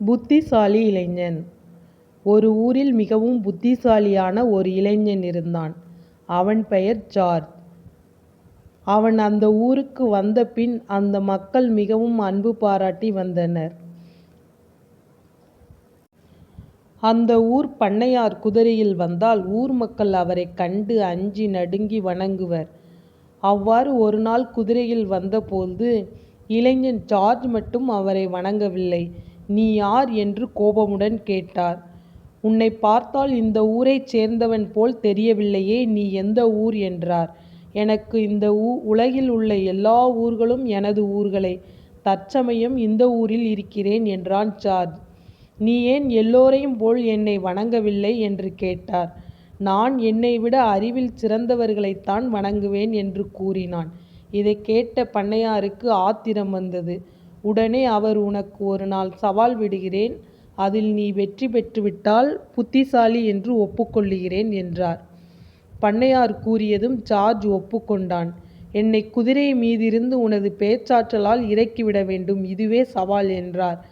புத்திசாலி இளைஞன் ஒரு ஊரில் மிகவும் புத்திசாலியான ஒரு இளைஞன் இருந்தான். அவன் பெயர் ஜார்ஜ். அவன் அந்த ஊருக்கு வந்த பின் அந்த மக்கள் மிகவும் அன்பு பாராட்டி வந்தனர். அந்த ஊர் பண்ணையார் குதிரையில் வந்தால் ஊர் மக்கள் அவரை கண்டு அஞ்சி நடுங்கி வணங்குவர். அவ்வாறு ஒரு நாள் குதிரையில் வந்தபோது இளைஞன் ஜார்ஜ் மட்டும் அவரை வணங்கவில்லை. நீ யார்? என்று கோபமுடன் கேட்டார். உன்னைப் பார்த்தால் இந்த ஊரைச் சேர்ந்தவன் போல் தெரியவில்லையே நீ எந்த ஊர்? என்றார். எனக்கு இந்த உலகில் உள்ள எல்லா ஊர்களும் எனது ஊர்களே. தற்சமயம் இந்த ஊரில் இருக்கிறேன் என்றான் ஜார்ஜ். நீ ஏன் எல்லோரையும் போல் என்னை வணங்கவில்லை? என்று கேட்டார். நான் என்னைவிட அறிவில் சிறந்தவர்களைத்தான் வணங்குவேன் என்று கூறினான். இதைக் கேட்ட பண்ணையாருக்கு ஆத்திரம் வந்தது. உடனே அவர் உனக்கு ஒரு நாள் சவால் விடுகிறேன். அதில் நீ வெற்றி பெற்றுவிட்டால் புத்திசாலி என்று ஒப்புக்கொள்கிறேன் என்றார். பண்ணையார் கூறியதும் ஜார்ஜ் ஒப்புக்கொண்டான். என்னை குதிரை மீதிருந்து உனது பேச்சாற்றலால் இறக்கிவிட வேண்டும். இதுவே சவால் என்றார்.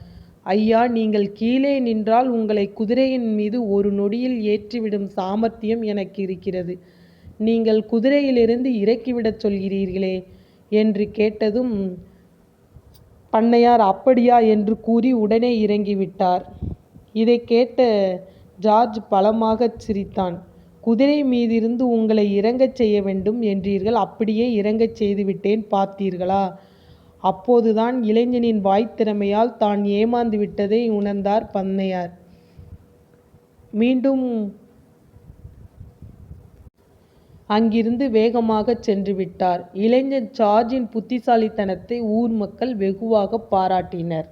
ஐயா நீங்கள் கீழே நின்றால் உங்களை குதிரையின் மீது ஒரு நொடியில் ஏற்றிவிடும் சாமர்த்தியம் எனக்கு இருக்கிறது. நீங்கள் குதிரையிலிருந்து இறக்கிவிடச் சொல்கிறீர்களே? என்று கேட்டதும் பண்ணையார் அப்படியா? என்று கூறி உடனே இறங்கிவிட்டார். இதைக் கேட்ட ஜார்ஜ் பலமாகச் சிரித்தான். குதிரை மீதிருந்து உங்களை இறங்கச் செய்ய வேண்டும் என்றீர்கள். அப்படியே இறங்கச் செய்துவிட்டேன் பார்த்தீர்களா? அப்போதுதான் இளைஞனின் வாய்த்திறமையால் தான் ஏமாந்து விட்டதை உணர்ந்தார் பண்ணையார். மீண்டும் அங்கிருந்து வேகமாகச் சென்றுவிட்டார். இளைஞன் ஜார்ஜின் புத்திசாலித்தனத்தை ஊர் மக்கள் வெகுவாகப் பாராட்டினர்.